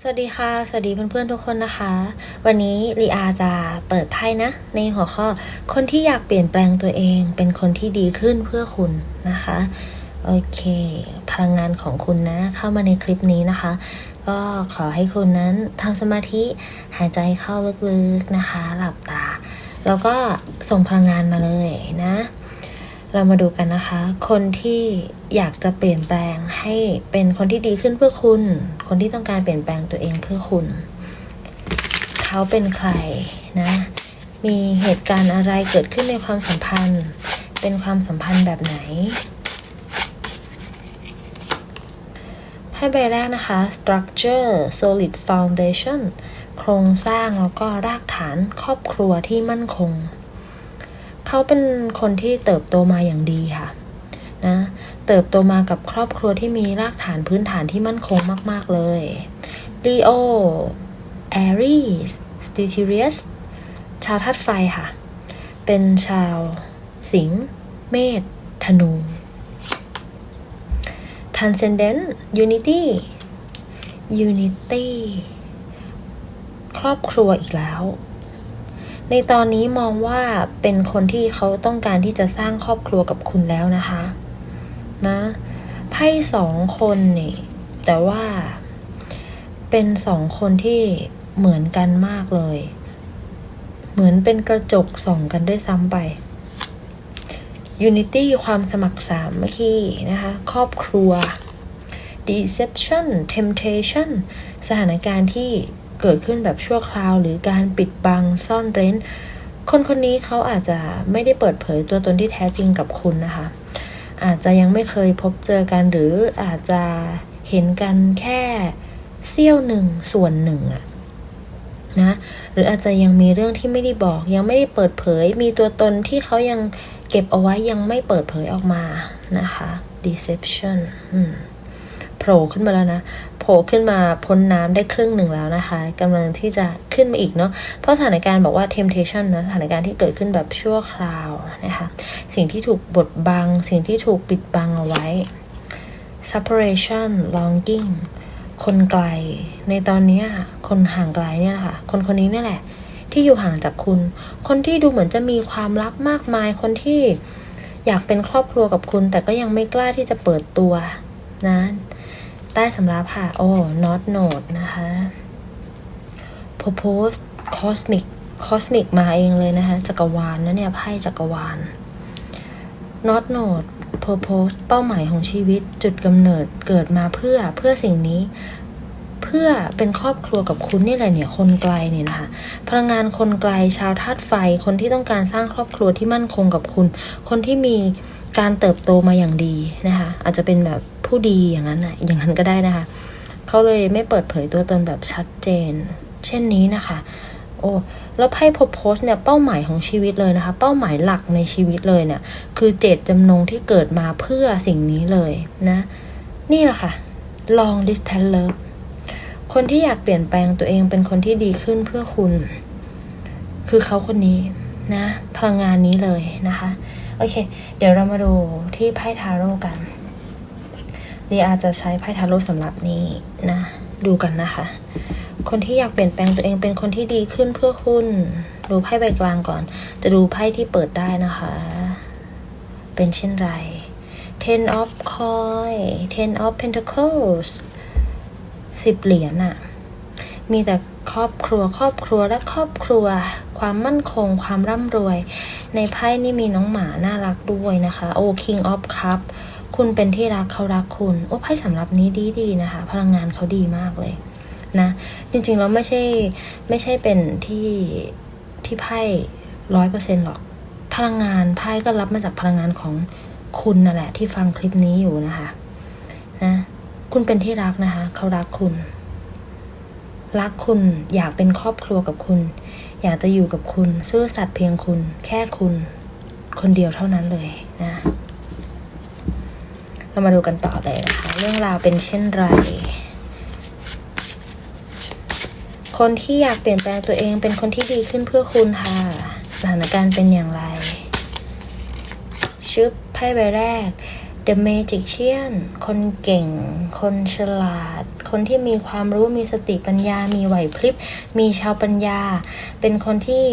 สวัสดีค่ะ สวัสดีเพื่อนๆทุกคนนะคะ วันนี้ลีอาจะเปิดไพ่นะ ในหัวข้อคนที่อยากเปลี่ยนแปลงตัวเอง เป็นคนที่ดีขึ้นเพื่อคุณนะคะ โอเค พลังงานของคุณนะ เข้ามาในคลิปนี้นะคะ ก็ขอให้คุณนั้นทำสมาธิหายใจเข้าลึกๆนะคะ หลับตา แล้วก็ส่งพลังงานมาเลยนะ เรามาดูกันนะคะ คนที่อยากจะเปลี่ยนแปลงให้เป็นคนที่ดีขึ้นเพื่อคุณ คนที่ต้องการเปลี่ยนแปลงตัวเองเพื่อคุณ เขาเป็นใครนะ มีเหตุการณ์อะไรเกิดขึ้นในความสัมพันธ์ เป็นความสัมพันธ์แบบไหนให้ใบแรกนะคะ structure solid foundation โครงสร้างแล้วก็รากฐานครอบครัวที่มั่นคง เขาเป็นคนที่เติบโตมาอย่างดีค่ะนะเติบโตมากับครอบครัวที่มีรากฐานพื้นฐานที่มั่นคงมาก ๆ เลย Leo Aries s t i t i r i u s ชาวธาตุไฟค่ะ เป็นชาวสิงห์เมษธนู Transcendent Unity Unity ครอบครัวอีกแล้ว ในตอนนี้มองว่าเป็นคนที่เขาต้องการที่จะสร้างครอบครัวกับคุณแล้วนะคะนะไพ่สองคนนี่แต่ว่า เป็นสองคนที่เหมือนกันมากเลย เหมือนเป็นกระจกส่องกันด้วยซ้ำไป Unity ความสมัครสามัคคีนะคะ ครอบครัว Deception Temptation สถานการณ์ที่ เกิดขึ้นแบบชั่วคราว หรือการปิดบังซ่อนเร้น คนคนนี้เขาอาจจะไม่ได้เปิดเผยตัวตนที่แท้จริงกับคุณนะคะ อาจจะยังไม่เคยพบเจอกันหรืออาจจะเห็นกันแค่เสี้ยวหนึ่งส่วนหนึ่งอะนะหรืออาจจะยังมีเรื่องที่ไม่ได้บอก ยังไม่ได้เปิดเผย มีตัวตนที่เขายังเก็บเอาไว้ยังไม่เปิดเผยออกมานะคะ deception อืม ผล่ขึ้นมาแล้วนะโผล่ขึ้นมาพ้นน้ำได้ครึ่งหนึ่งแล้วนะคะกำลังที่จะขึ้นมาอีกเนาะเพราะสถานการณ์บอกว่า temptation นะสถานการณ์ที่เกิดขึ้นแบบชั่วคราวนะคะสิ่งที่ถูกบดบัง สิ่งที่ถูกปิดบังเอาไว้ separation longing คนไกล ในตอนนี้คนห่างไกลเนี่ยค่ะ คนคนนี้เนี่ยแหละ ที่อยู่ห่างจากคุณ คนที่ดูเหมือนจะมีความลับมากมาย คนที่อยากเป็นครอบครัวกับคุณ แต่ก็ยังไม่กล้าที่จะเปิดตัวนะ ใต้สำรับค่ะ โอ้ not note นะคะ propose cosmic cosmic มาเองเลยนะคะ จักรวาลนะเนี่ย ไพ่จักรวาล not note purpose เป้าหมายของชีวิต จุดกำเนิดเกิดมาเพื่อเพื่อสิ่งนี้ เพื่อเป็นครอบครัวกับคุณนี่แหละเนี่ย คนไกลเนี่ยนะคะ พลังงานคนไกลชาวธาตุไฟ คนที่ต้องการสร้างครอบครัวที่มั่นคงกับคุณ คนที่มีการเติบโตมาอย่างดีนะคะ อาจจะเป็นแบบ ผู้ดีอย่างนั้นนะอย่างนั้นก็ได้นะคะ เขาเลยไม่เปิดเผยตัวตนแบบชัดเจน เช่นนี้นะคะ โอ้ แล้วไพ่พโพสเนี่ยเป้าหมายของชีวิตเลยนะคะ เป้าหมายหลักในชีวิตเลยเนี่ย คือเจตจำนงที่เกิดมาเพื่อสิ่งนี้เลยนะ นี่แหละค่ะ long distance love คนที่อยากเปลี่ยนแปลงตัวเองเป็นคนที่ดีขึ้นเพื่อคุณ คือเขาคนนี้นะ พลังงานนี้เลยนะคะ โอเค เดี๋ยวเรามาดูที่ไพ่ทาโร่กัน ดีอาจจะใช้ไพ่ทาโร่สำหรับนี้นะ ดูกันนะคะ คนที่อยากเปลี่ยนแปลงตัวเองเป็นคนที่ดีขึ้นเพื่อคุณ ดูไพ่ใบกลางก่อน จะดูไพ่ที่เปิดได้นะคะ เป็นเช่นไร ten of coin ten of pentacles สิบเหรียญอะมีแต่ครอบครัวครอบครัวและครอบครัว ความมั่นคง ความร่ำรวย ในไพ่นี่มีน้องหมาน่ารักด้วยนะคะ โอ้ king of cups คุณเป็นที่รักเขารักคุณ โอ้ไพ่สำหรับนี้ดีดีๆนะคะ พลังงานเขาดีมากเลยนะจริงๆแล้วไม่ใช่ไม่ใช่เป็นที่ที่ไพ่ร้อยเปอร์เซ็นหรอก พลังงานไพ่ก็รับมาจากพลังงานของคุณนั่นแหละ ที่ฟังคลิปนี้อยู่นะคะนะคุณเป็นที่รักนะคะ เขารักคุณ รักคุณอยากเป็นครอบครัวกับคุณ อยากจะอยู่กับคุณ ซื่อสัตย์เพียงคุณ แค่คุณ คนเดียวเท่านั้นเลยนะ เรามาดูกันต่อเลยนะคะ เรื่องราวเป็นเช่นไร คนที่อยากเปลี่ยนแปลงตัวเองเป็นคนที่ดีขึ้นเพื่อคุณค่ะสถานการณ์เป็นอย่างไร ชึบไพ่ใบแรก The Magician คนเก่ง คนฉลาด คนที่มีความรู้มีสติปัญญา มีไหวพริบ มีชาวปัญญา เป็นคนที่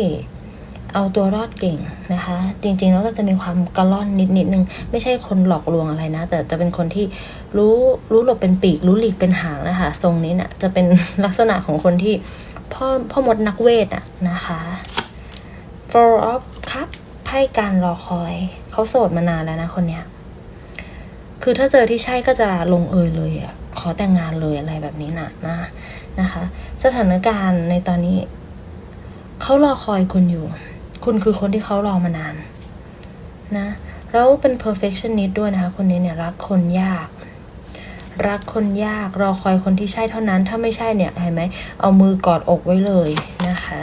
เอาตัวรอดเก่งนะคะ จริงๆแล้วก็จะมีความกระล่อนนิดนิดนึง ไม่ใช่คนหลอกลวงอะไรนะ แต่จะเป็นคนที่รู้รู้หลบเป็นปีก รู้หลีกเป็นหางนะคะ ทรงนี้นะ่ยจะเป็นลักษณะของคนที่พ่อพ่อมดนักเวทอะนะคะ Four of Cup ไพ่การรอคอย เขาโสดมานานแล้วนะคนเนี้ยคือถ้าเจอที่ใช่ก็จะลงเอยเลยอะขอแต่งงานเลยอะไรแบบนี้นะนะนะคะ สถานการณ์ในตอนนี้ เขารอคอยคุณอยู่ คุณคือคนที่เขารอมานานนะแล้วเป็น perfectionist ด้วยนะคะ คนนี้เนี่ยรักคนยาก รักคนยากรอคอยคนที่ใช่เท่านั้น ถ้าไม่ใช่เนี่ยเห็นไหมเอามือกอดอกไว้เลยนะคะ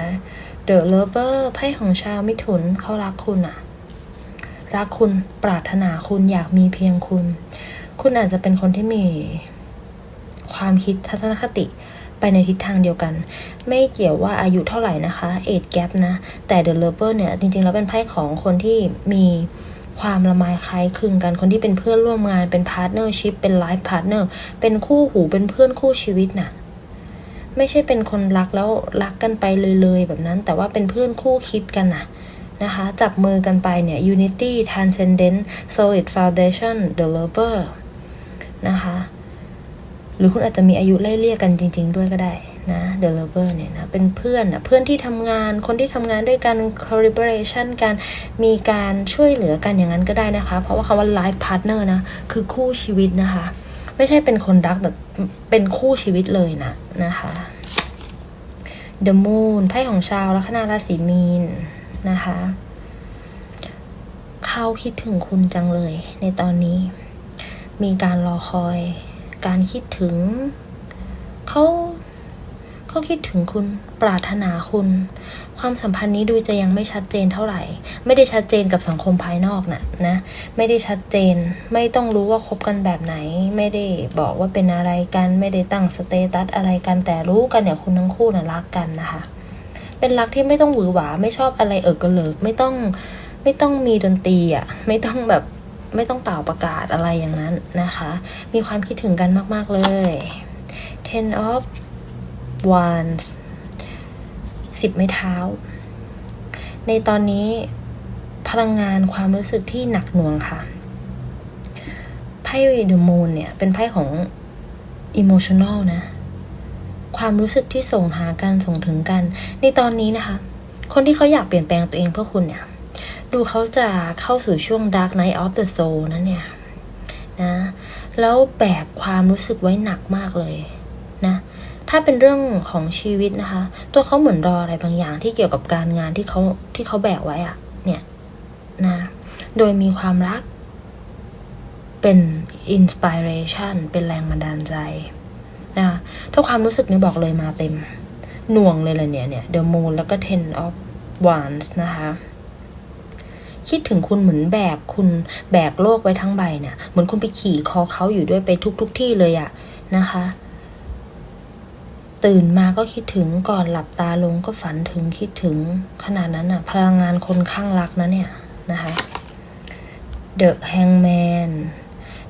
The Lover ไพ่ของชาวมิถุนเขารักคุณอะรักคุณปรารถนาคุณอยากมีเพียงคุณ คุณอาจจะเป็นคนที่มีความคิดทัศนคติ ไปในทิศทางเดียวกัน ไม่เกี่ยวว่าอายุเท่าไหร่นะคะเอ e แก p นะ แต่ The Lover เนี่ย จริงๆ แล้วเป็นไพ่ของคนที่มีความละไมคล้ายคลึงกันคนที่เป็นเพื่อนร่วมงานเป็นพาร์ทเนอร์ชิพเป็นไลฟ์พาร์ทเนอร์เป็นคู่หูเป็นเพื่อนคู่ชีวิตน่ะไม่ใช่เป็นคนรักแล้วรักกันไปเลยๆแบบนั้น แต่ว่าเป็นเพื่อนคู่คิดกันน่ะนะคะจับมือกันไปเนี่ย unity transcendent solid foundation the lover นะคะ หรือคุณอาจจะมีอายุไล่เลี่ยกันจริง ๆ ด้วยก็ได้นะ the lover เนี่ยนะเป็นเพื่อนนะเพื่อนที่ทำงานคนที่ทำงานด้วยกัน collaboration กันมีการช่วยเหลือกันอย่างนั้นก็ได้นะคะ เพราะว่าคำว่า life partner นะ คือคู่ชีวิตนะคะ ไม่ใช่เป็นคนรักแต่เป็นคู่ชีวิตเลยนะนะคะ The Moon ไพ่ของชาวลัคนาราศีมีนนะคะเขาคิดถึงคุณจังเลยในตอนนี้ มีการรอคอย การคิดถึง เขาเขาคิดถึงคุณปรารถนาคุณ ความสัมพันธ์นี้ดูจะยังไม่ชัดเจนเท่าไหร่ ไม่ได้ชัดเจนกับสังคมภายนอกนะนะ ไม่ได้ชัดเจน ไม่ต้องรู้ว่าคบกันแบบไหน ไม่ได้บอกว่าเป็นอะไรกัน ไม่ได้ตั้งสเตตัสอะไรกันแต่รู้กันเนี่ยคุณทั้งคู่นะ่ะรักกันนะคะ เป็นรักที่ไม่ต้องหวือหวาไม่ชอบอะไรเอิกกระเลิกไม่ต้องไม่ต้องมีดนตรีอะ ไม่ต้องแบบ ไม่ต้องเป่าประกาศอะไรอย่างนั้นนะคะ มีความคิดถึงกันมาก ๆ เลย Ten of Wands สิบไม้เท้า ในตอนนี้พลังงานความรู้สึกที่หนักหน่วงค่ะ ไพ่เดอะมูนเนี่ย เป็นไพ่ของ emotional นะ ความรู้สึกที่ส่งหากันส่งถึงกัน ในตอนนี้นะคะ คนที่เขาอยากเปลี่ยนแปลงตัวเองเพื่อคุณเนี่ย ดูเขาจะเข้าสู่ช่วง dark night of the soul นั่นเนี่ยนะแล้วแบกความรู้สึกไว้หนักมากเลยนะถ้าเป็นเรื่องของชีวิตนะคะ ตัวเขาเหมือนรออะไรบางอย่างที่เกี่ยวกับการงานที่เขาที่เขาแบกไว้อะเนี่ยนะโดยมีความรัก เป็นอินสปิเรชันเป็นแรงบันดาลใจนะถ้าความรู้สึกนี้บอกเลยมาเต็ม หน่วงเลยเลยเนี่ยเนี่ย The Moon แล้วก็ Ten of Wands นะคะ คิดถึงคุณเหมือนแบกคุณแบกโลกไว้ทั้งใบเนี่ยเหมือนคุณไปขี่คอเขาอยู่ด้วยไปทุกทุกที่เลยอะนะคะ ตื่นมาก็คิดถึงก่อนหลับตาลงก็ฝันถึงคิดถึงขนาดนั้นอะพลังงานคนข้างรักนะเนี่ยนะคะ The Hangman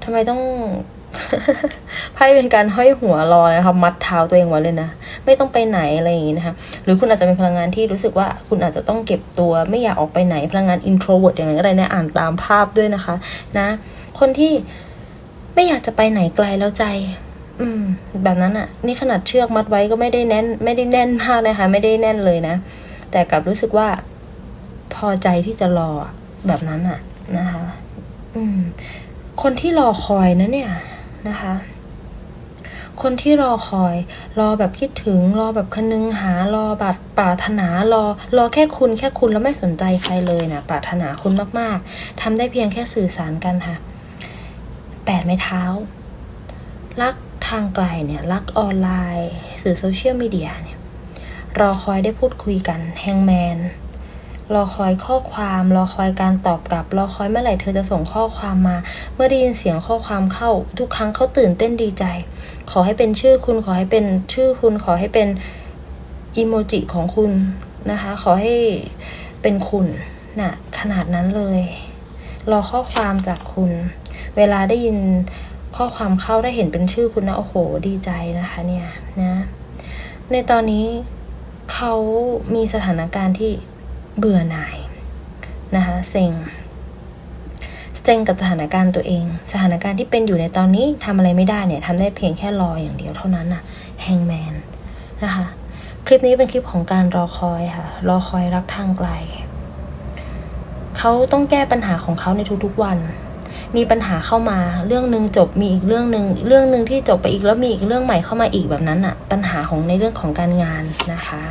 ทำไมต้องไพ่เป็นการห้อยหัวรอนะคะมัดเท้าตัวเองไว้เลยนะ ไม่ต้องไปไหนอะไรอย่างงี้นะคะ หรือคุณอาจจะเป็นพลังงานที่รู้สึกว่าคุณอาจจะต้องเก็บตัวไม่อยากออกไปไหนพลังงาน introvert อย่างไรก็ได้นะอ่านตามภาพด้วยนะคะ นะ คนที่ไม่อยากจะไปไหนไกลแล้วใจ อืม แบบนั้นอะนี่ขนาดเชือกมัดไว้ก็ไม่ได้แน่น ไม่ได้แน่นมากเลยค่ะไม่ได้แน่นเลยนะ แต่กลับรู้สึกว่า พอใจที่จะรอแบบนั้นอะนะคะ อืม คนที่รอคอยนะเนี่ยนะคะ คนที่รอคอย รอแบบคิดถึง รอแบบคนึงหารอแบบปรารถนารอ รอแค่คุณแค่คุณแล้วไม่สนใจใครเลยนะปรารถนาคุณมากๆทำได้เพียงแค่สื่อสารกันค่ะแปดไม้เท้า รักทางไกลเนี่ยรักออนไลน์ สื่อโซเชียลมีเดียเนี่ยรอคอยได้พูดคุยกันแฮงแมนรอคอยข้อความรอคอยการตอบกลับ รอคอยเมื่อไหร่เธอจะส่งข้อความมา เมื่อได้ยินเสียงข้อความเข้า ทุกครั้งเขาตื่นเต้นดีใจ ขอให้เป็นชื่อคุณ ขอให้เป็นชื่อคุณ ขอให้เป็นอีโมจิของคุณนะคะ ขอให้เป็นคุณน่ะขนาดนั้นเลย รอข้อความจากคุณเเวลาได้ยินข้อความเข้าได้เห็นเป็นชื่อคุณนะโอ้โห ดีใจนะคะเนี่ยนะในตอนนี้เขามีสถานการณ์ที่เบื่อหน่ายนะคะเซ็ง เซ็งกับสถานการณ์ตัวเอง สถานการณ์ที่เป็นอยู่ในตอนนี้ทำอะไรไม่ได้เนี่ยทำได้เพียงแค่รออย่างเดียวเท่านั้นน่ะแฮงแมนนะคะ คลิปนี้เป็นคลิปของการรอคอยค่ะ รอคอยรักทางไกล เขาต้องแก้ปัญหาของเขาในทุกๆวัน มีปัญหาเข้ามาเรื่องหนึ่งจบมีอีกเรื่องหนึ่งเรื่องหนึ่งที่จบไปอีกแล้วมีอีกเรื่องใหม่เข้ามาอีกแบบนั้นอะปัญหาของในเรื่องของการงานนะคะ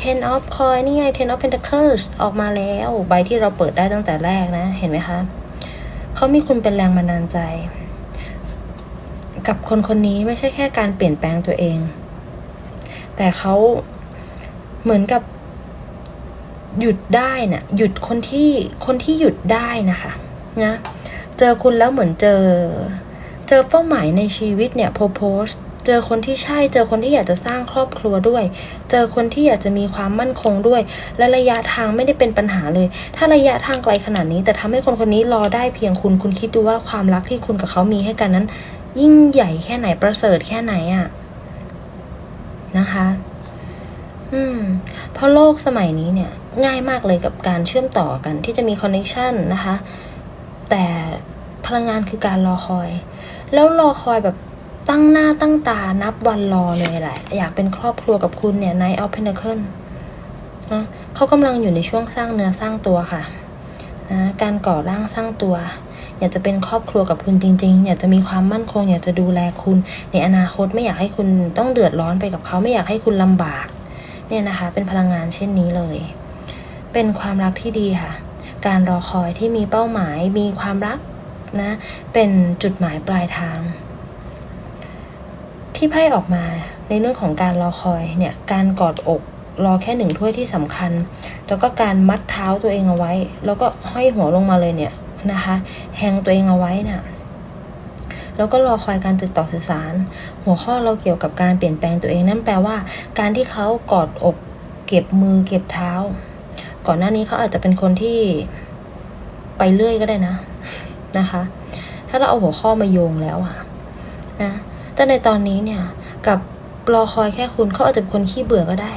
Ten of Coin นี่ไง Ten of Pentacles ออกมาแล้ว ใบที่เราเปิดได้ตั้งแต่แรกนะ เห็นไหมคะ เขามีคุณเป็นแรงบันดาลใจ กับคนคนนี้ไม่ใช่แค่การเปลี่ยนแปลงตัวเอง แต่เขาเหมือนกับหยุดได้น่ะหยุดคนที่คนที่หยุดได้นะคะนะเจอคุณแล้วเหมือนเจอ เจอเป้าหมายในชีวิตเนี่ยโพสต์ เจอคนที่ใช่เจอคนที่อยากจะสร้างครอบครัวด้วย เจอคนที่อยากจะมีความมั่นคงด้วย และระยะทางไม่ได้เป็นปัญหาเลย ถ้าระยะทางไกลขนาดนี้ แต่ทำให้คนคนนี้รอได้เพียงคุณคุณคิดดูว่าความรักที่คุณกับเขามีให้กันนั้น ยิ่งใหญ่แค่ไหนประเสริฐแค่ไหนอะนะคะ อืม เพราะโลกสมัยนี้เนี่ย ง่ายมากเลยกับการเชื่อมต่อกันที่จะมีคอนเน c t ชันนะคะ แต่พลังงานคือการรอคอย แล้วรอคอยแบบ ตั้งหน้าตั้งตานับวันรอเลยแหละ อยากเป็นครอบครัวกับคุณเนี่ย Knight of Pentacles เขากำลังอยู่ในช่วงสร้างเนื้อสร้างตัวค่ะนะการก่อร่างสร้างตัว อยากจะเป็นครอบครัวกับคุณจริง ๆ อยากจะมีความมั่นคง อยากจะดูแลคุณ ในอนาคตไม่อยากให้คุณต้องเดือดร้อนไปกับเขาไม่อยากให้คุณลำบาก เนี่ยนะคะ เป็นพลังงานเช่นนี้เลย เป็นความรักที่ดีค่ะ การรอคอยที่มีเป้าหมายมีความรักนะ เป็นจุดหมายปลายทาง ที่ไพ่ออกมาในเรื่องของการรอคอยเนี่ยการกอดอกรอแค่หนึ่งถ้วยที่สำคัญ แล้วก็การมัดเท้าตัวเองเอาไว้ แล้วก็ห้อยหัวลงมาเลยเนี่ยนะคะแฮงตัวเองเอาไว้น่ะแล้วก็รอคอยการติดต่อสื่อสาร หัวข้อเราเกี่ยวกับการเปลี่ยนแปลงตัวเองนั่นแปลว่า การที่เขากอดอกเก็บมือเก็บเท้า ก่อนหน้านี้เขาอาจจะเป็นคนที่ไปเรื่อยก็ได้นะนะคะ ถ้าเราเอาหัวข้อมาโยงแล้วอะนะ แต่ในตอนนี้เนี่ยกับรอคอยแค่คุณเขาอาจจะเป็นคนขี้เบื่อก็ได้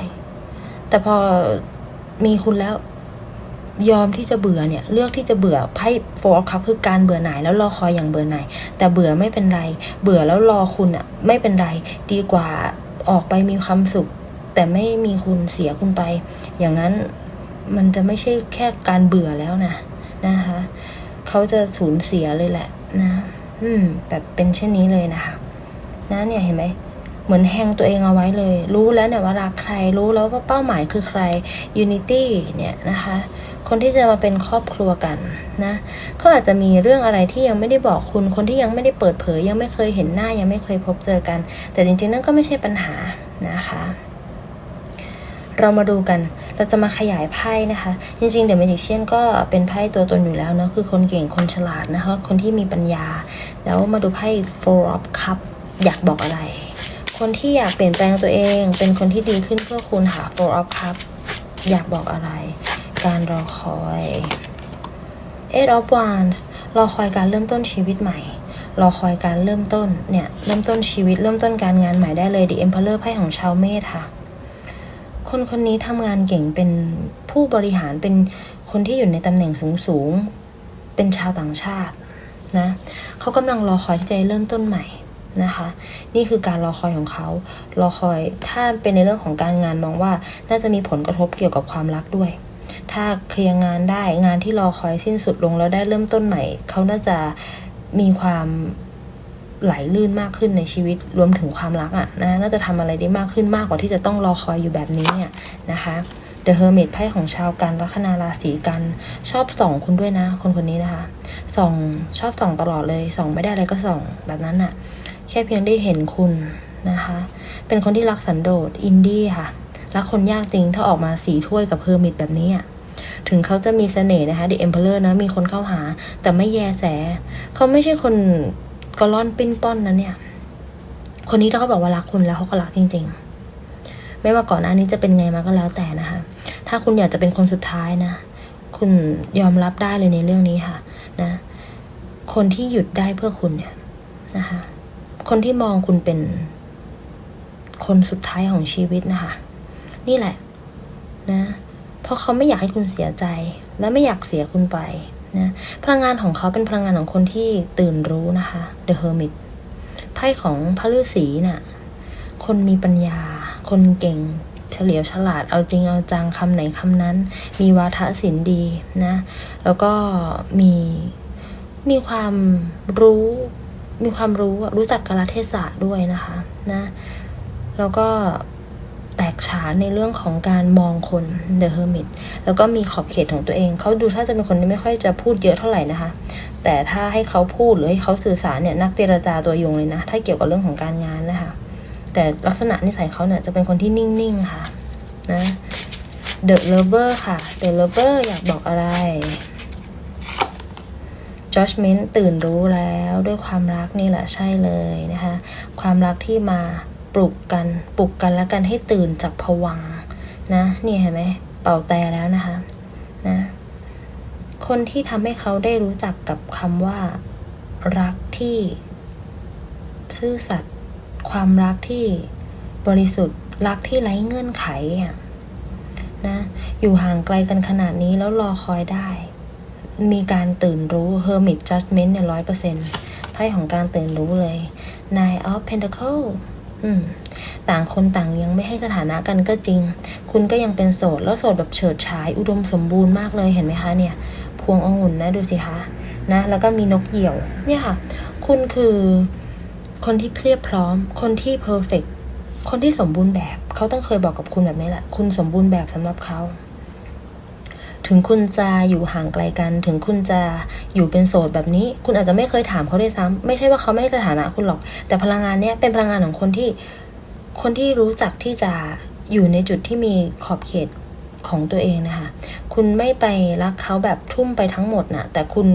แต่พอมีคุณแล้วยอมที่จะเบื่อเนี่ย เลือกที่จะเบื่อไพ่โฟร์คัพคือการเบื่อหน่ายแล้วรอคอยอย่างเบื่อหน่ายแต่เบื่อไม่เป็นไร เบื่อแล้วรอคุณอะไม่เป็นไรดีกว่าออกไปมีความสุข แต่ไม่มีคุณเสียคุณไป อย่างนั้นมันจะไม่ใช่แค่การเบื่อแล้วนะนะคะเขาจะสูญเสียเลยแหละนะ อืม แบบเป็นเช่นนี้เลยนะคะ นะเนี่ยเห็นไหมเหมือนแฮงตัวเองเอาไว้เลย รู้แล้วเนี่ยว่ารักใครรู้แล้วว่าเป้าหมายคือใคร unity เนี่ยนะคะคนที่จะมาเป็นครอบครัวกันนะเขาอาจจะมีเรื่องอะไรที่ยังไม่ได้บอกคุณ คนที่ยังไม่ได้เปิดเผย ยังไม่เคยเห็นหน้ายังไม่เคยพบเจอกัน แต่จริงๆนั่นก็ไม่ใช่ปัญหานะคะ เรามาดูกัน เราจะมาขยายไพ่นะคะ จริงๆเดอะ m มจิเชียนก็เป็นไพ่ตัวตนอยู่แล้วเนาะคือคนเก่งคนฉลาดนะคะ คนที่มีปัญญา แล้วมาดูไพ่ Four of cups อยากบอกอะไร คนที่อยากเปลี่ยนแปลงตัวเอง เป็นคนที่ดีขึ้นเพื่อคุณหา Four of Cup อยากบอกอะไร การรอคอย Eight of Wands รอคอยการเริ่มต้นชีวิตใหม่ รอคอยการเริ่มต้น เนี่ย เริ่มต้นชีวิต เริ่มต้นการงานใหม่ได้เลย The Emperor ไพ่ของชาวเมษค่ะ คนคนนี้ทำงานเก่ง เป็นผู้บริหาร เป็นคนที่อยู่ในตำแหน่งสูงสูง เป็นชาวต่างชาตินะ เขากำลังรอคอยที่จะเริ่มต้นใหม่ นะคะ นี่คือการรอคอยของเขา รอคอยถ้าเป็นในเรื่องของการงานมองว่า น่าจะมีผลกระทบเกี่ยวกับความรักด้วย ถ้าเคลียร์งานได้งานที่รอคอยสิ้นสุดลงแล้วได้เริ่มต้นใหม่ เขาน่าจะมีความไหลลื่นมากขึ้นในชีวิตรวมถึงความรักอะ่ะนะน่าจะทำอะไรได้มากขึ้นมากกว่าที่จะต้องรอคอยอยู่แบบนี้เนี่ยนะคะ The Hermit ไพ่ของชาวกันลัคนาราศีกันชอบส่องคุณด้วยนะ คนคนนี้นะคะส่องชอบส่องตลอดเลยส่องไม่ได้อะไรก็ส่องแบบนั้นน่ะ แค่เพียงได้เห็นคุณนะคะ เป็นคนที่รักสันโดษอินดี้ค่ะ รักคนยากจริงถ้าออกมาสีถ้วยกับเฮอร์มิตแบบนี้อะถึงเขาจะมีเสน่ห์นะคะ The Emperor นะมีคนเข้าหา แต่ไม่แยแส เขาไม่ใช่คนกล่อนปิ้นป้อนนะเนี่ย คนนี้ถ้าเขาบอกว่ารักคุณแล้วเขาก็รักจริง ๆ ไม่ว่าก่อนหน้านี้จะเป็นไงมาก็แล้วแต่นะคะ ถ้าคุณอยากจะเป็นคนสุดท้ายนะ คุณยอมรับได้เลยในเรื่องนี้ค่ะ นะ คนที่หยุดได้เพื่อคุณเนี่ยนะคะ คนที่มองคุณเป็นคนสุดท้ายของชีวิตนะคะ นี่แหละนะ เพราะเขาไม่อยากให้คุณเสียใจ และไม่อยากเสียคุณไปนะพลังงานของเขาเป็นพลังงานของคนที่ตื่นรู้นะคะ The Hermit ไพ่ของพระฤาษีน่ะ คนมีปัญญา คนเก่งเฉลียวฉลาดเอาจริงเอาจังคำไหนคำนั้น มีวาทศิลป์ดีนะ แล้วก็มีมีความรู้ มีความรู้รู้จักกาลเทศะด้วยนะคะนะแล้วก็แตกฉานในเรื่องของการมองคน The Hermit แล้วก็มีขอบเขตของตัวเอง เขาดูถ้าจะเป็นคนที่ไม่ค่อยจะพูดเยอะเท่าไหร่นะคะ แต่ถ้าให้เขาพูดหรือให้เขาสื่อสารเนี่ยนักเจรจาตัวยงเลยนะ ถ้าเกี่ยวกับเรื่องของการงานนะคะ แต่ลักษณะนิสัยเขาเนี่ยจะเป็นคนที่นิ่งๆค่ะนะ The Lover ค่ะ The Lover อยากบอกอะไร Judgment ตื่นรู้แล้วด้วยความรักนี่แหละใช่เลยนะคะ ความรักที่มาปลุกกันปลุกกันแล้วกันให้ตื่นจากผวังนะนี่เห็นไหมเป่าแต่แล้วนะคะนะคนที่ทำให้เขาได้รู้จักกับคำว่า รักที่ซื่อสัตย์ความรักที่บริสุทธิ์ รักที่ไร้เงื่อนไขอะนะอยู่ห่างไกลกันขนาดนี้แล้วรอคอยได้ มีการตื่นรู้ Hermit Judgment เนี่ยร้อยเปอร์เซ็นต์ไพ่ของการตื่นรู้เลย Nine of Pentacle อืมต่างคนต่างยังไม่ให้สถานะกันก็จริง คุณก็ยังเป็นโสด แล้วโสดแบบเฉิดฉาย อุดมสมบูรณ์มากเลยเห็นไหมคะเนี่ย พวงองุ่นนะดูสิคะนะ แล้วก็มีนกเหยี่ยว เนี่ยค่ะ คุณคือคนที่เพียบพร้อม คนที่เพอร์เฟกคนที่สมบูรณ์แบบ เขาต้องเคยบอกกับคุณแบบนี้แหละ คุณสมบูรณ์แบบสำหรับเขา ถึงคุณจะอยู่ห่างไกลกัน ถึงคุณจะอยู่เป็นโสดแบบนี้ คุณอาจจะไม่เคยถามเขาด้วยซ้ำไม่ใช่ว่าเขาไม่ให้สถานะคุณหรอก แต่พลังงานเนี้ยเป็นพลังงานของคนที่ คนที่รู้จักที่จะอยู่ในจุดที่มีขอบเขตของตัวเองนะคะ คุณไม่ไปรักเขาแบบทุ่มไปทั้งหมดนะแต่คุณ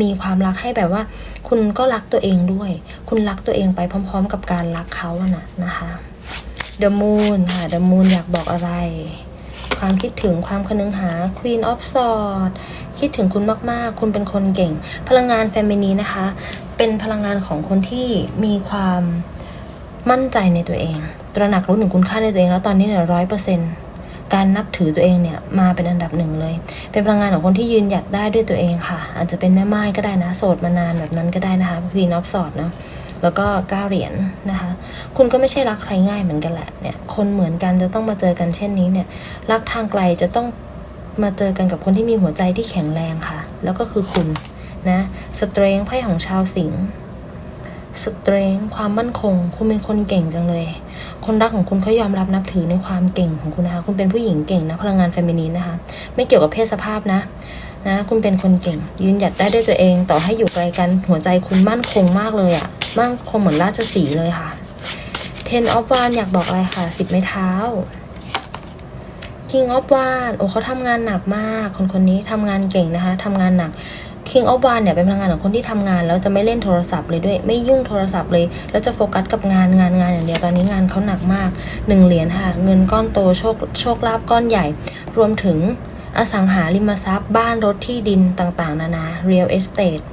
มีความรักให้แบบว่า คุณก็รักตัวเองด้วย คุณรักตัวเองไปพร้อม ๆ กับการรักเขาอะนะนะคะ The Moon ค่ะ The Moon อยากบอกอะไร ความคิดถึงความคนึงหา Queen of Swords คิดถึงคุณมากๆ คุณเป็นคนเก่ง พลังงานแฟมินีนะคะ เป็นพลังงานของคนที่มีความมั่นใจในตัวเอง ตระหนักรู้ถึงคุณค่าในตัวเอง แล้วตอนนี้เนี่ยร้อยเปอร์เซ็นการนับถือตัวเองเนี่ยมาเป็นอันดับหนึ่งเลย เป็นพลังงานของคนที่ยืนหยัดได้ด้วยตัวเองค่ะ อาจจะเป็นแม่ไม้ก็ได้นะ โสดมานานแบบนั้นก็ได้นะคะ Queen of Swords เนาะ แล้วก็เก้าเหรียญนะคะ คุณก็ไม่ใช่รักใครง่ายเหมือนกันแหละเนี่ยคนเหมือนกันจะต้องมาเจอกันเช่นนี้เนี่ยรักทางไกลจะต้องมาเจอกันกับคนที่มีหัวใจที่แข็งแรงค่ะ แล้วก็คือคุณนะสเตรงไพ่ของชาวสิงห์สเตรงความมั่นคง คุณเป็นคนเก่งจังเลย คนรักของคุณเขายอมรับนับถือในความเก่งของคุณนะคะ คุณเป็นผู้หญิงเก่งนะพลังงานเฟมินีนนะคะ ไม่เกี่ยวกับเพศสภาพนะนะ คุณเป็นคนเก่ง ยืนหยัดได้ด้วยตัวเอง ต่อให้อยู่ไกลกันหัวใจคุณมั่นคงมากเลยอะ มั่นคงเหมือนราชสีเลยค่ะ Ten of Wands อยากบอกอะไรค่ะสิบไม้เท้า King of Wands โอ้เขาทำงานหนักมาก คนคนนี้ทำงานเก่งนะคะทำงานหนัก King of Wands เนี่ยเป็นพลังงานของคนที่ทำงาน แล้วจะไม่เล่นโทรศัพท์เลยด้วย ไม่ยุ่งโทรศัพท์เลย แล้วจะโฟกัสกับงานงานงานอย่างเดียวตอนนี้งานเขาหนักมากหนึ่งเหรียญค่ะ เงินก้อนโตโชคโชคลาภก้อนใหญ่ รวมถึงอสังหาริมทรัพย์ บ้านรถที่ดินต่างๆ นานา real estate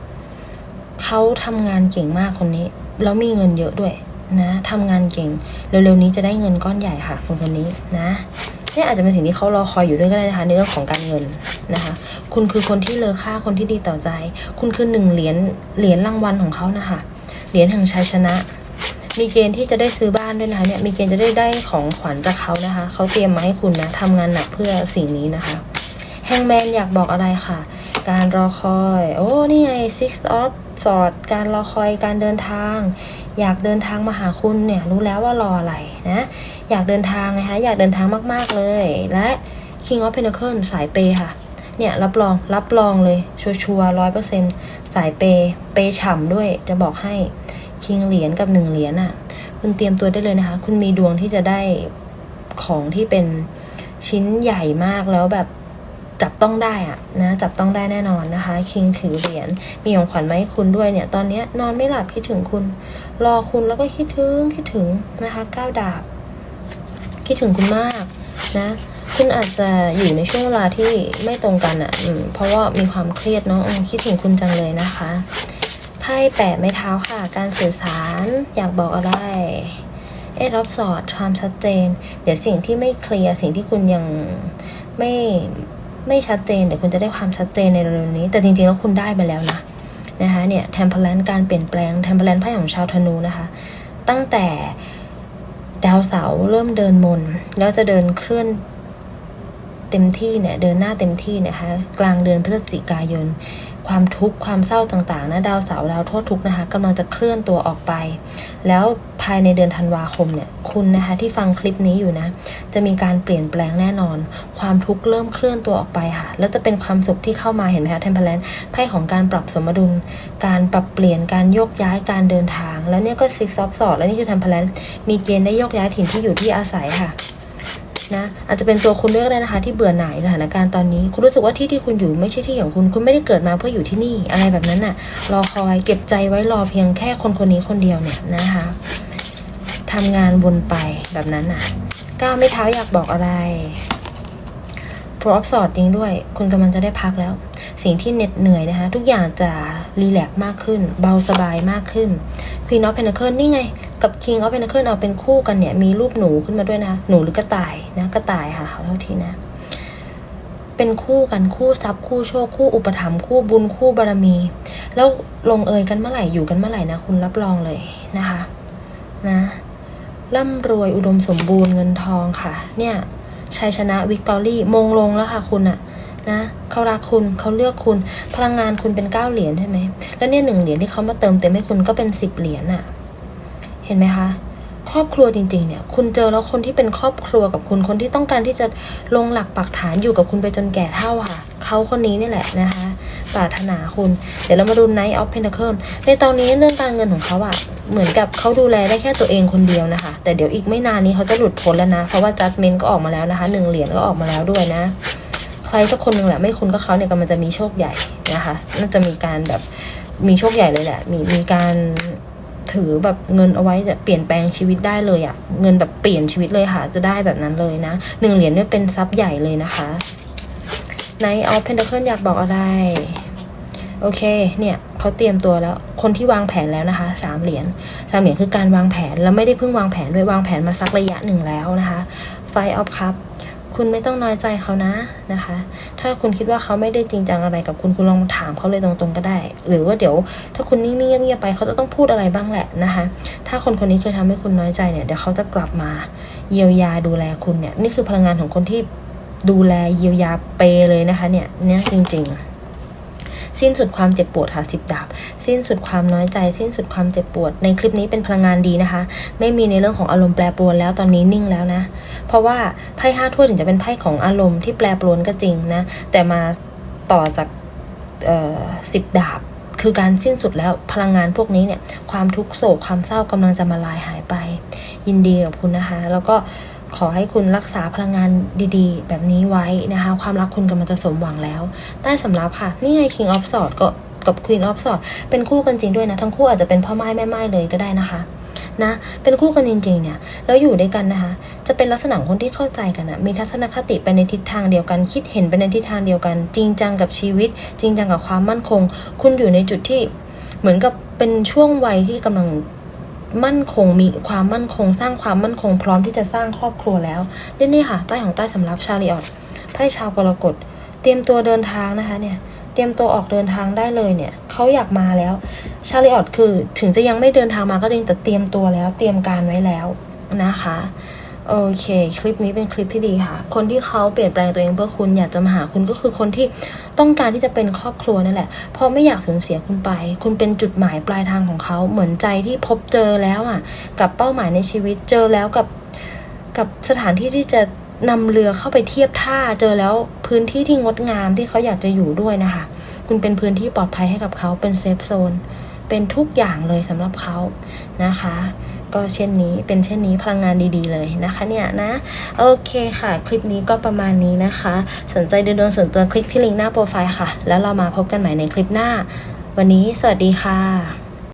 เขาทำงานเก่งมากคนนี้ แล้วมีเงินเยอะด้วยนะทำงานเก่ง เร็วๆนี้จะได้เงินก้อนใหญ่ค่ะคนคนนี้นะเนี่ยอาจจะเป็นสิ่งที่เขารอคอยอยู่ด้วยก็ได้นะคะในเรื่องของการเงินนะคะ คุณคือคนที่เลอค่าคนที่ดีต่อใจ คุณคือหนึ่งเหรียญเหรียญรางวัลของเขานะคะเหรียญแห่งชัยชนะ มีเกณฑ์ที่จะได้ซื้อบ้านด้วยนะคะเนี่ยมีเกณฑ์จะได้ได้ของขวัญจากเขานะคะเขาเตรียมมาให้คุณนะทำงานหนักเพื่อสิ่งนี้นะคะแฮงแมนอยากบอกอะไรค่ะ การรอคอย โอ้นี่ไง six of swords การรอคอยการเดินทาง อยากเดินทางมาหาคุณเนี่ยรู้แล้วว่ารออะไรนะอยากเดินทางนะคะอยากเดินทางมากๆเลย และ king of pentacle สายเปย์ค่ะเนี่ยรับรองรับรองเลยชัวร์ร้อยเปอร์เซ็นสายเปย์เปย์ฉ่ำด้วยจะบอกให้คิงเหรียญกับหนึ่งเหรียญอะคุณเตรียมตัวได้เลยนะคะ คุณมีดวงที่จะได้ของที่เป็นชิ้นใหญ่มากแล้วแบบ จับต้องได้อะนะจับต้องได้แน่นอนนะคะ คิงถือเหรียญมีของขวัญมาให้คุณด้วยเนี่ย ตอนนี้นอนไม่หลับคิดถึงคุณ รอคุณแล้วก็คิดถึงคิดถึงนะคะก้าวดาบ คิดถึงคุณมากนะคุณอาจจะอยู่ในช่วงเวลาที่ไม่ตรงกันอะ่ะเพราะว่ามีความเครียดเนาะคิดถึงคุณจังเลยนะคะไพ่แปดไม้เท้าค่ะ การสื่อสารอยากบอกอะไรเอ็ดรอบสอดความชัดเจน เดี๋ยวสิ่งที่ไม่เคลียร์สิ่งที่คุณยังไม่ ไม่ชัดเจนเดี๋ยวคุณจะได้ความชัดเจนในเร็วๆนี้ แต่จริงๆแล้วคุณได้ไปแล้วนะนะคะเนี่ยแทมเพลนการเปลี่ยนแปลงแทมเพลนไพ่ของชาวธนูนะคะ ตั้งแต่ดาวเสาเริ่มเดินมน แล้วจะเดินเคลื่อนเต็มที่เนี่ยเดินหน้าเต็มที่นะคะกลางเดือนพฤศจิกายน ความทุกข์ความเศร้าต่างๆนะดาวเสาร์ดาวโทษทุกข์นะคะกำลังจะเคลื่อนตัวออกไป แล้วภายในเดือนธันวาคมเนี่ยคุณนะคะที่ฟังคลิปนี้อยู่นะ จะมีการเปลี่ยนแปลงแน่นอน ความทุกข์เริ่มเคลื่อนตัวออกไปค่ะ แล้วจะเป็นความสุขที่เข้ามาเห็นไหมคะเทมเพลนไพ่ของการปรับสมดุล การปรับเปลี่ยนการโยกย้ายการเดินทาง แล้วเนี่ยก็ซิกซอฟสอดแล้วนี่คือเทมเพลนมีเกณฑ์ได้โยกย้ายถิ่นที่อยู่ที่อาศัยค่ะ นะอาจจะเป็นตัวคุณด้วยก็ได้นะคะ ที่เบื่อหน่ายสถานการณ์ตอนนี้ คุณรู้สึกว่าที่ที่คุณอยู่ไม่ใช่ที่ของคุณคุณไม่ได้เกิดมาเพื่ออยู่ที่นี่อะไรแบบนั้นน่ะ รอคอยเก็บใจไว้รอเพียงแค่คนคนนี้คนเดียวเนี่ยนะคะทำงานวนไปแบบนั้นน่ะก้าวไม่เท้าอยากบอกอะไรพรอฟสอดจริงด้วย คุณกำลังจะได้พักแล้ว สิ่งที่เหน็ดเหนื่อยนะคะ ทุกอย่างจะรีแลกซ์มากขึ้น เบาสบายมากขึ้น Queen of Pentacles นี่ไง กับ King of Pentacle เอาเป็นคู่กันเนี่ย มีรูปหนูขึ้นมาด้วยนะ หนูหรือกระต่ายนะกระต่ายค่ะขอโทษทีนะ เป็นคู่กันคู่ทรัพย์คู่โชคคู่อุปถัมภ์คู่บุญคู่บารมี แล้วลงเอยกันเมื่อไหร่อยู่กันเมื่อไหร่นะคุณรับรองเลยนะคะนะร่ำรวยอุดมสมบูรณ์เงินทองค่ะ เนี่ยชัยชนะวิกตอรี่มงลงแล้วค่ะคุณอะนะเขารักคุณเขาเลือกคุณ พลังงานคุณเป็นเก้าเหรียญใช่ไหมแล้วเนี่ยหนึ่งเหรียญที่เขามาเติมเต็มให้คุณก็เป็นสิบเหรียญอะ เห็นไหมคะ ครอบครัวจริงๆเนี่ย คุณเจอแล้วคนที่เป็นครอบครัวกับคุณคนที่ต้องการที่จะลงหลักปักฐานอยู่กับคุณไปจนแก่เท่าค่ะ เขาคนนี้นี่แหละนะคะปรารถนาคุณ เดี๋ยวเรามาดู Knight of Pentacles ในตอนนี้เรื่องการเงินของเขาอะเหมือนกับเขาดูแลได้แค่ตัวเองคนเดียวนะคะ แต่เดี๋ยวอีกไม่นานนี้เขาจะหลุดพ้นแล้วนะ เพราะว่า Judgment ก็ออกมาแล้วนะคะหนึ่งเหรียญก็ออกมาแล้วด้วยนะ ใครสักคนหนึ่งแหละไม่คุณก็เขาเนี่ยกำลังจะมีโชคใหญ่นะคะ น่าจะมีการแบบมีโชคใหญ่เลยแหละ มีมีการ ถือแบบเงินเอาไว้จะเปลี่ยนแปลงชีวิตได้เลยอะเงินแบบเปลี่ยนชีวิตเลยค่ะ จะได้แบบนั้นเลยนะหนึ่งเหรียญเนี่ยเป็นทรัพย์ใหญ่เลยนะคะในออฟเพนเดอร์เคิลอยากบอกอะไร โอเค เนี่ยเขาเตรียมตัวแล้ว คนที่วางแผนแล้วนะคะสามเหรียญสามเหรียญคือการวางแผนแล้วไม่ได้เพิ่งวางแผนด้วยวางแผนมาสักระยะหนึ่งแล้วนะคะไฟออฟคัพ คุณไม่ต้องน้อยใจเขานะนะคะ ถ้าคุณคิดว่าเขาไม่ได้จริงจังอะไรกับคุณคุณลองถามเขาเลยตรงๆก็ได้ หรือว่าเดี๋ยวถ้าคุณนิ่งๆเงียบๆไปเขาจะต้องพูดอะไรบ้างแหละนะคะ ถ้าคนคนนี้เคยทำให้คุณน้อยใจเนี่ยเดี๋ยวเขาจะกลับมาเยียวยาดูแลคุณเนี่ยนี่คือพลังงานของคนที่ดูแลเยียวยาเปเลยนะคะเนี่ยเนี่ยจริง ๆสิ้นสุดความเจ็บปวดค่ะสิบดาบ สิ้นสุดความน้อยใจ สิ้นสุดความเจ็บปวด ในคลิปนี้เป็นพลังงานดีนะคะ ไม่มีในเรื่องของอารมณ์แปรปรวนแล้วตอนนี้นิ่งแล้วนะ เพราะว่าไพ่ห้าถ้วยถึงจะเป็นไพ่ของอารมณ์ที่แปรปรวนก็จริงนะ แต่มาต่อจากสิบดาบ คือการสิ้นสุดแล้วพลังงานพวกนี้เนี่ย ความทุกโศกความเศร้ากำลังจะมาลายหายไป ยินดีกับคุณนะคะ แล้วก็ขอให้คุณรักษาพลังงานดีๆ แบบนี้ไว้นะคะ ความรักคุณกำลังจะสมหวังแล้ว ใต้สำรับค่ะ นี่ไง King of Swords ก็กับ Queen of Swords เป็นคู่กันจริงด้วยนะ ทั้งคู่อาจจะเป็นพ่อไม้แม่ไม้เลยก็ได้นะคะ นะ เป็นคู่กันจริงๆ เนี่ย แล้วอยู่ด้วยกันนะคะ จะเป็นลักษณะคนที่เข้าใจกันนะมีทัศนคติไปในทิศทางเดียวกัน คิดเห็นไปในทิศทางเดียวกัน จริงจังกับชีวิต จริงจังกับความมั่นคง คุณอยู่ในจุดที่เหมือนกับเป็นช่วงวัยที่กำลังมั่นคงมีความมั่นคง สร้างความมั่นคงพร้อมที่จะสร้างครอบครัวแล้วนี่นี่ค่ะใต้ของใต้สำรับชาลิออตไพ่ชาวกรกฎเตรียมตัวเดินทางนะคะเนี่ย เตรียมตัวออกเดินทางได้เลยเนี่ยเขาอยากมาแล้ว ชาลิออตคือถึงจะยังไม่เดินทางมาก็จริงแต่เตรียมตัวแล้ว เตรียมการไว้แล้วนะคะโอเค คลิปนี้เป็นคลิปที่ดีค่ะ คนที่เขาเปลี่ยนแปลงตัวเองเพื่อคุณอยากจะมาหาคุณก็คือคนที่ต้องการที่จะเป็นครอบครัวนั่นแหละ เพราะไม่อยากสูญเสียคุณไป คุณเป็นจุดหมายปลายทางของเขาเหมือนใจที่พบเจอแล้วอะ กับเป้าหมายในชีวิตเจอแล้วกับกับสถานที่ที่จะ นำเรือเข้าไปเทียบท่าเจอแล้วพื้นที่ที่งดงามที่เขาอยากจะอยู่ด้วยนะคะ คุณเป็นพื้นที่ปลอดภัยให้กับเขาเป็นเซฟโซนเป็นทุกอย่างเลยสำหรับเขานะคะ ก็เช่นนี้เป็นเช่นนี้พลังงานดีๆเลยนะคะเนี่ยนะ โอเคค่ะ คลิปนี้ก็ประมาณนี้นะคะ สนใจดินดวงส่วนตัวคลิกที่ลิงก์หน้าโปรไฟล์ค่ะ แล้วเรามาพบกันใหม่ในคลิปหน้า วันนี้สวัสดีค่ะ